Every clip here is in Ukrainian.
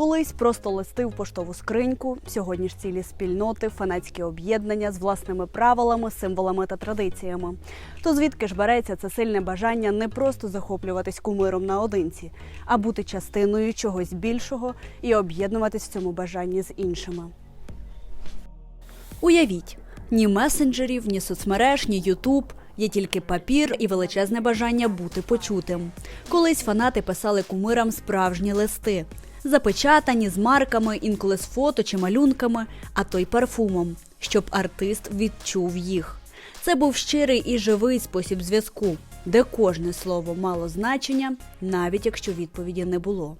Колись просто листи в поштову скриньку, сьогодні ж цілі спільноти, фанатські об'єднання з власними правилами, символами та традиціями. То звідки ж береться це сильне бажання не просто захоплюватись кумиром наодинці, а бути частиною чогось більшого і об'єднуватись в цьому бажанні з іншими. Уявіть, ні месенджерів, ні соцмереж, ні Ютуб. Є тільки папір і величезне бажання бути почутим. Колись фанати писали кумирам справжні листи, запечатані з марками, інколи з фото чи малюнками, а то й парфумом, щоб артист відчув їх. Це був щирий і живий спосіб зв'язку, де кожне слово мало значення, навіть якщо відповіді не було.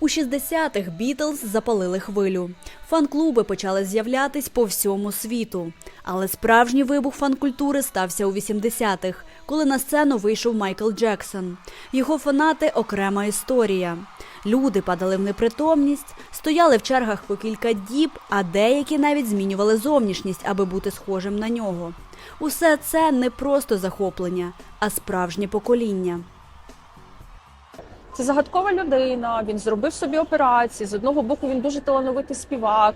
У 60-х Бітлз запалили хвилю. Фан-клуби почали з'являтись по всьому світу. Але справжній вибух фан-культури стався у 80-х, коли на сцену вийшов Майкл Джексон. Його фанати окрема історія. Люди падали в непритомність, стояли в чергах по кілька діб, а деякі навіть змінювали зовнішність, аби бути схожим на нього. Усе це не просто захоплення, а справжнє покоління. Це загадкова людина. Він зробив собі операції. З одного боку, він дуже талановитий співак.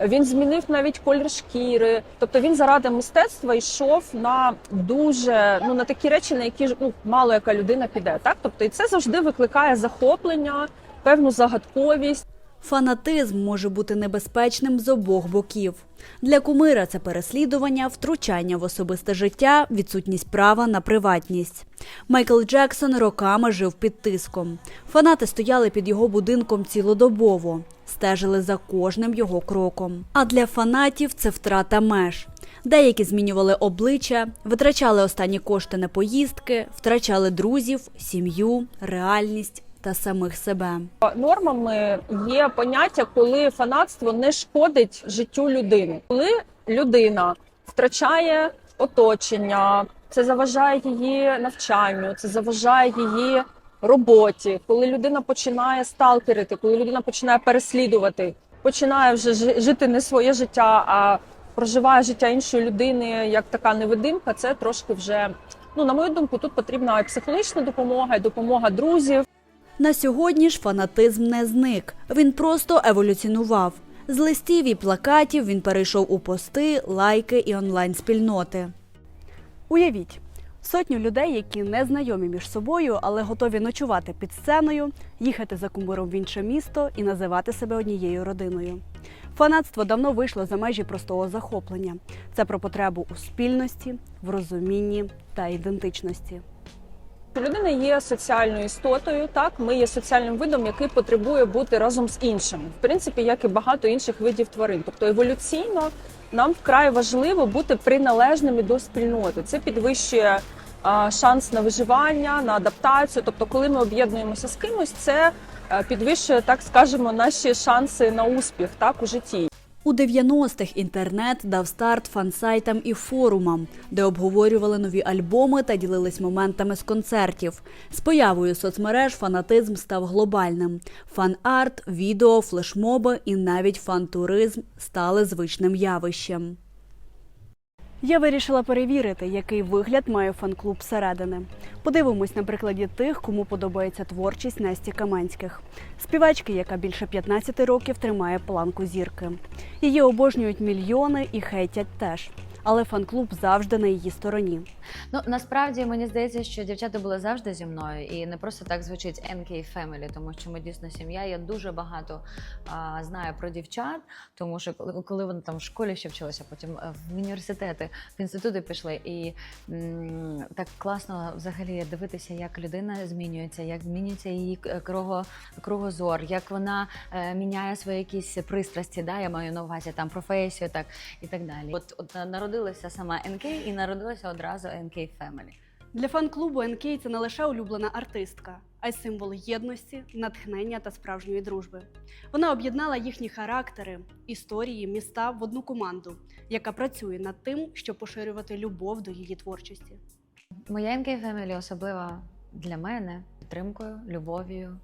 Він змінив навіть колір шкіри. Тобто він заради мистецтва йшов на дуже ну на такі речі, на які ж, ну, мало яка людина піде. Так, тобто, і це завжди викликає захоплення, певну загадковість. Фанатизм може бути небезпечним з обох боків. Для кумира це переслідування, втручання в особисте життя, відсутність права на приватність. Майкл Джексон роками жив під тиском. Фанати стояли під його будинком цілодобово, стежили за кожним його кроком. А для фанатів це втрата меж. Деякі змінювали обличчя, витрачали останні кошти на поїздки, втрачали друзів, сім'ю, реальність та самих себе. Нормами є поняття, коли фанатство не шкодить життю людини. Коли людина втрачає оточення, це заважає її навчанню, це заважає її роботі. Коли людина починає сталкерити, коли людина починає переслідувати, починає вже жити не своє життя, а проживає життя іншої людини як така невидимка, це трошки вже. Ну, на мою думку, тут потрібна і психологічна допомога, і допомога друзів. На сьогодні ж фанатизм не зник. Він просто еволюціонував. З листів і плакатів він перейшов у пости, лайки і онлайн-спільноти. Уявіть, сотню людей, які не знайомі між собою, але готові ночувати під сценою, їхати за кумиром в інше місто і називати себе однією родиною. Фанатство давно вийшло за межі простого захоплення. Це про потребу у спільності, в розумінні та ідентичності. Людина є соціальною істотою. Так, ми є соціальним видом, який потребує бути разом з іншими, в принципі, як і багато інших видів тварин. Тобто еволюційно нам вкрай важливо бути приналежними до спільноти. Це підвищує шанс на виживання, на адаптацію. Тобто, коли ми об'єднуємося з кимось, це е, підвищує, так скажемо, наші шанси на успіх так у житті. У 90-х інтернет дав старт фан-сайтам і форумам, де обговорювали нові альбоми та ділились моментами з концертів. З появою соцмереж фанатизм став глобальним. Фан-арт, відео, флешмоби і навіть фан-туризм стали звичним явищем. Я вирішила перевірити, який вигляд має фан-клуб середини. Подивимось на прикладі тих, кому подобається творчість Насті Каменських, співачки, яка більше 15 років тримає планку зірки. Її обожнюють мільйони і хейтять теж. Але фан-клуб завжди на її стороні. Ну насправді мені здається, що дівчата були завжди зі мною, і не просто так звучить NK Family, тому що ми дійсно сім'я. Я дуже багато а, знаю про дівчат, тому що коли, вони там в школі ще вчилися, потім е, в університети, в інститути пішли, і м, так класно взагалі дивитися, як людина змінюється, як змінюється її круго, кругозор, як вона е, міняє свої якісь пристрасті. Да, я маю на увазі там професію, так і так далі. От, от е, народилася сама NK і народилася одразу NK Family. Для фан-клубу НК це не лише улюблена артистка, а й символ єдності, натхнення та справжньої дружби. Вона об'єднала їхні характери, історії, міста в одну команду, яка працює над тим, щоб поширювати любов до її творчості. Моя NK Family особлива для мене підтримкою, любов'ю.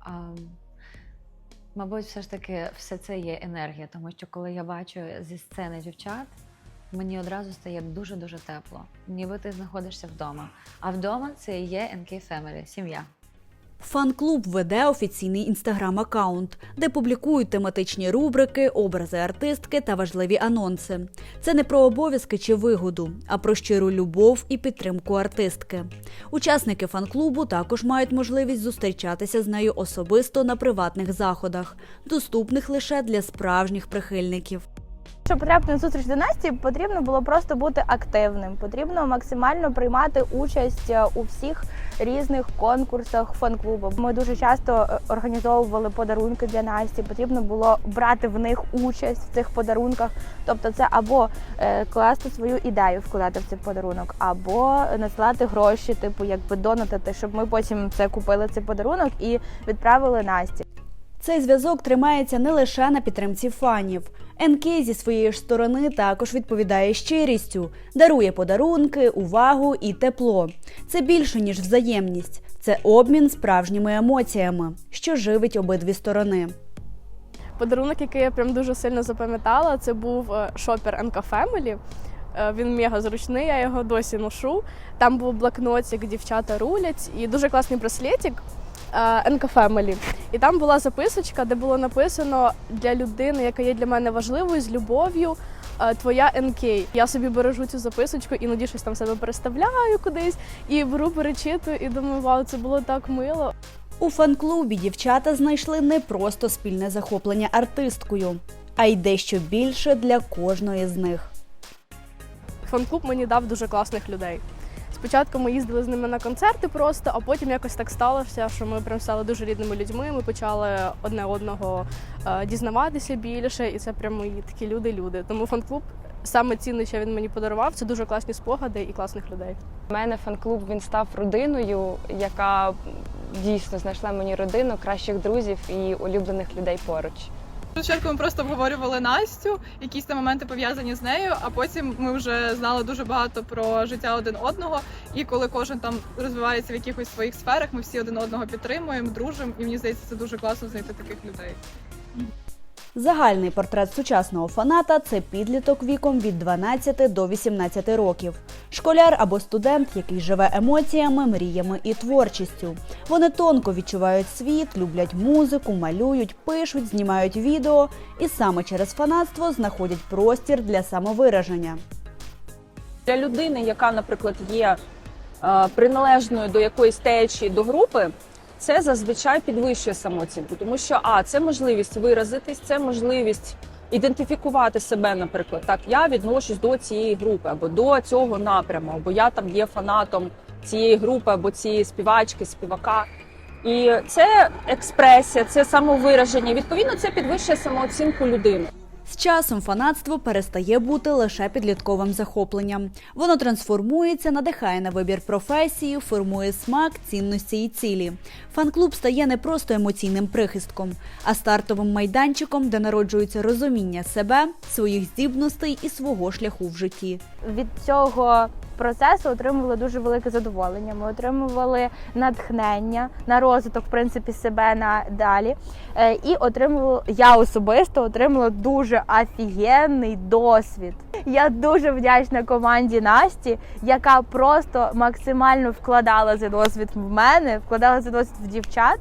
А, мабуть, все ж таки все це є енергія, тому що коли я бачу зі сцени дівчат, мені одразу стає дуже-дуже тепло. Ніби ти знаходишся вдома. А вдома це є NK Family, сім'я. Фан-клуб веде офіційний інстаграм-аккаунт, де публікують тематичні рубрики, образи артистки та важливі анонси. Це не про обов'язки чи вигоду, а про щиру любов і підтримку артистки. Учасники фан-клубу також мають можливість зустрічатися з нею особисто на приватних заходах, доступних лише для справжніх прихильників. Щоб потрапити на зустріч до Насті, потрібно було просто бути активним. Потрібно максимально приймати участь е, у всіх різних конкурсах фан-клубу. Ми дуже часто е, організовували подарунки для Насті. Потрібно було брати в них участь в цих подарунках. Тобто, це або е, класти свою ідею, вкладати в цей подарунок, або надсилати гроші, типу якби донатити, щоб ми потім це купили цей подарунок і відправили Насті. Цей зв'язок тримається не лише на підтримці фанів. НК зі своєї ж сторони також відповідає щирістю, дарує подарунки, увагу і тепло. Це більше ніж взаємність, це обмін справжніми емоціями, що живить обидві сторони. Подарунок, який я прям дуже сильно запам'ятала, це був е, шопер Family. Е, Він мега зручний, я його досі ношу. Там був блокнотик, дівчата рулять, і дуже класний браслетик е, NK Family. І там була записочка, де було написано для людини, яка є для мене важливою, з любов'ю. е, Твоя НК. Я собі бережу цю записочку, іноді щось там себе переставляю кудись і беру, перечитую, і думаю, вау, це було так мило. У фан-клубі дівчата знайшли не просто спільне захоплення артисткою, а й дещо більше для кожної з них. фан-клуб мені дав дуже класних людей. Спочатку ми їздили з ними на концерти просто, а потім якось так сталося, що ми прям стали дуже рідними людьми. Ми почали одне одного е, дізнаватися більше, і це прям мої такі люди-люди. Тому фан-клуб саме цінне, що він мені подарував, це дуже класні спогади і класних людей. У мене фан-клуб він став родиною, яка дійсно знайшла мені родину, кращих друзів і улюблених людей поруч. Спочатку ми просто обговорювали Настю, якісь там моменти пов'язані з нею, а потім ми вже знали дуже багато про життя один одного. І коли кожен там розвивається в якихось своїх сферах, ми всі один одного підтримуємо, дружимо, і мені здається, це дуже класно знайти таких людей. Загальний портрет сучасного фаната це підліток віком від 12 до 18 років. Школяр або студент, який живе емоціями, мріями і творчістю. Вони тонко відчувають світ, люблять музику, малюють, пишуть, знімають відео і саме через фанатство знаходять простір для самовираження. Для людини, яка, наприклад, є е, приналежною до якоїсь течії, до групи, це зазвичай підвищує самооцінку, тому що а це можливість виразитись, це можливість ідентифікувати себе, наприклад, так я відношусь до цієї групи або до цього напряму, або я там є фанатом цієї групи або цієї співачки, співака. І це експресія, це самовираження. Відповідно, це підвищує самооцінку людини. З часом фанатство перестає бути лише підлітковим захопленням. Воно трансформується, надихає на вибір професії, формує смак, цінності і цілі. Фан-клуб стає не просто емоційним прихистком, а стартовим майданчиком, де народжується розуміння себе, своїх здібностей і свого шляху в житті. від цього процесу отримували дуже велике задоволення. Ми отримували натхнення на розвиток в принципі себе надалі. Е, І отримувала я особисто отримала дуже офігенний досвід. Я дуже вдячна команді Насті, яка просто максимально вкладала цей досвід в мене, вкладала цей досвід в дівчат.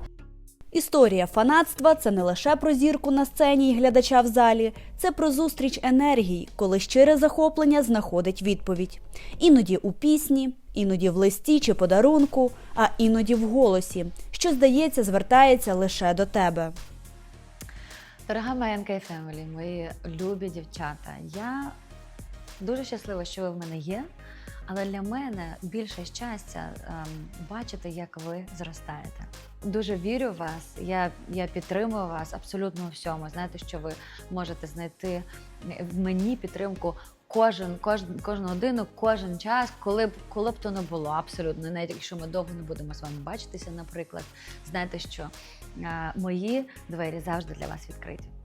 Історія фанатства це не лише про зірку на сцені і глядача в залі, це про зустріч енергій, коли щире захоплення знаходить відповідь. Іноді у пісні, іноді в листі чи подарунку, а іноді в голосі, що здається, звертається лише до тебе. Дорога моя NK Family, мої любі дівчата. Я дуже щаслива, що ви в мене є. Але для мене більше щастя ем, бачити, як ви зростаєте. Дуже вірю в вас. Я, я підтримую вас абсолютно у всьому. Знаєте, що ви можете знайти в мені підтримку кожен, кожен, кожну годину, кожен час, коли б коли б то не було. Абсолютно, навіть якщо ми довго не будемо з вами бачитися, наприклад, знайте, що мої двері завжди для вас відкриті.